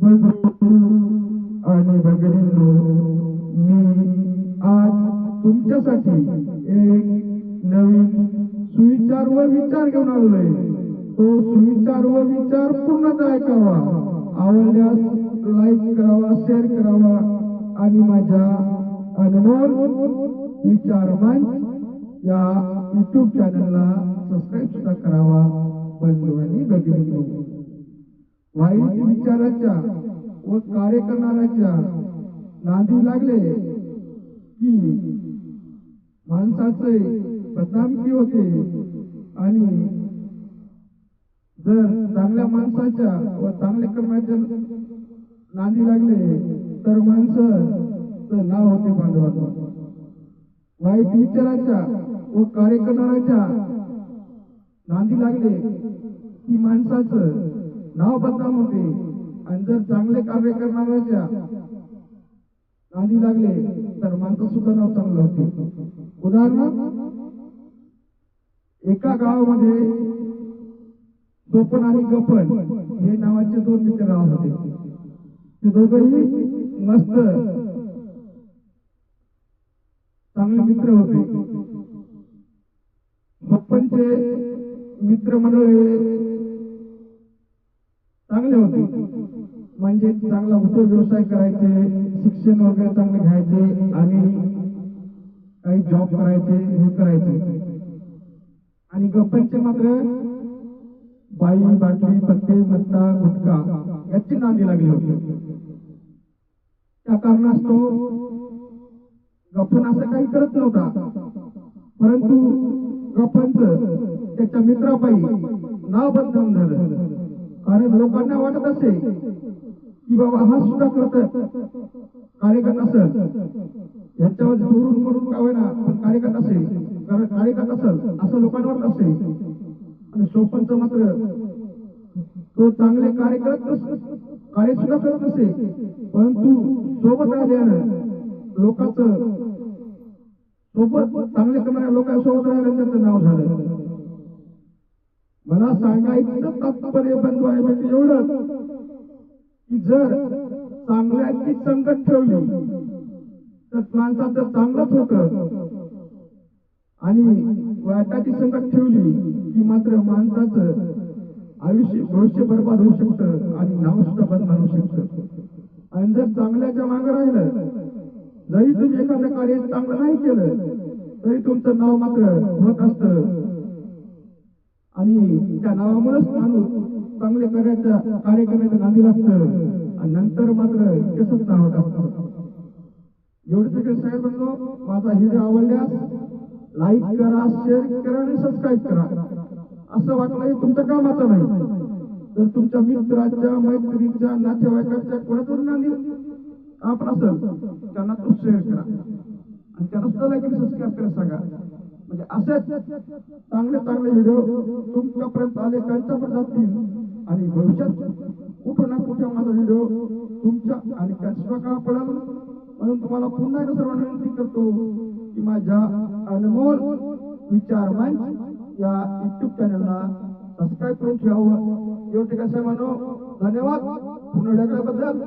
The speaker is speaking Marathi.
बंधू आणि भगिनींनो मी आज तुमच्यासाठी एक नवीन सुविचार व विचार घेऊन आलोय. तो सुविचार व विचार पूर्णतः ऐकावा. आवडल्यास लाईक करावा शेअर करावा आणि माझ्या अनमोल विचार मंच या युट्यूब चॅनलला सबस्क्राईब सुद्धा करावा. बंधू आणि भगिनींनो वाईट विचाराच्या व कार्य करणाऱ्याच्या नांदी लागले की माणसाचे बदनामकी होते. आणि जर चांगल्या माणसाच्या व चांगल्या कर्माच्या नांदी लागले तर माणसाचं नाव होते बांधवांना वाईट विचाराच्या व कार्य करणाऱ्याच्या नांदी लागले की माणसाचं नाव बदनाम होते आणि जर चांगले कार्य करणाऱ्याच्या नादी लागले तर माणसं सुद्धा नाव चांगलं होते. उदाहरणार्थ एका गावामध्ये सोपन आणि गपन हे नावाचे दोन मित्र राहत होते. ते दोघंही मस्त चांगले मित्र होते. सोपनचे मित्र मंडळी चांगले होते. म्हणजे चांगला उद्योग व्यवसाय करायचे शिक्षण वगैरे चांगले घ्यायचे आणि काही जॉब करायचे हे करायचे. आणि गप्पांचे मात्र बाई बाटली पत्ते मत्ता गुटखा याची नांदी लागली होती. त्या कारणास्तव गप्पन असं काही करत नव्हता. परंतु गप्पांच त्याच्या मित्रापायी नाव बदनाम झालं. कारण लोकांना वाटत असे की बाबा हा सुद्धा करत कार्यकर्त असेल ह्याच्यावर चोरून मरून का होईना पण कार्यकर्ता असेल कारण कार्यकर्त असेल असं लोकांना वाटत असे. आणि सोपंच मात्र तो चांगले कार्य करत कार्य सुद्धा करत असे परंतु सोबत राहिल्यानं लोकांचं सोबत चांगले करणाऱ्या लोकांसोबत राहिल्यानं त्याचं नाव झालं. मला सांगायचं तात्पर्य बंधू आहे म्हणजे एवढं की जर चांगल्याची संगत ठेवली तर माणसाचं चांगलंच होत. आणि वाटाची संगत ठेवली की मात्र माणसाचं आयुष्य भविष्य बर्बाद होऊ शकतं आणि नाव सुद्धा बदनाम होऊ शकतं. आणि जर चांगल्याच्या मागे राहिलं जरी तुम्ही एखादं कार्य चांगलं नाही केलं तरी तुमचं नाव मात्र होत असतं. आणि त्या नावामुळेच माणूस चांगले कार्याच्या कार्य करण्याच्या नांदी लागतं. आणि नंतर मात्र कसंच नाव असतं एवढं सगळं साहेब म्हणतो माझा व्हिडिओ आवडल्यास लाईक करा शेअर करा आणि सबस्क्राईब करा. असं वाटलं हे तुमच्या कामाचं नाही. तर तुमच्या मित्राच्या मैत्रीच्या नातेवाईकाच्या कोणाचं नांदी आपण असेल त्यांना तो शेअर करा. आणि त्यांना सुद्धा लाईक आणि सबस्क्राईब करा सांगा. म्हणजे असेच चांगले चांगले व्हिडिओ तुमच्यापर्यंत आले त्यांच्यापर्यंत जातील. आणि भविष्यात कुठं ना कुठे माझा व्हिडिओ तुमच्या आणि त्यांच्या का पडेल. म्हणून तुम्हाला पुन्हा एकदा सर्वांना विनंती करतो की माझ्या अनमोल विचार मंच या युट्यूब चॅनलला सबस्क्राईब करून ठेवावं. एवढे कसं म्हणू धन्यवाद. पुन्हा बद्दल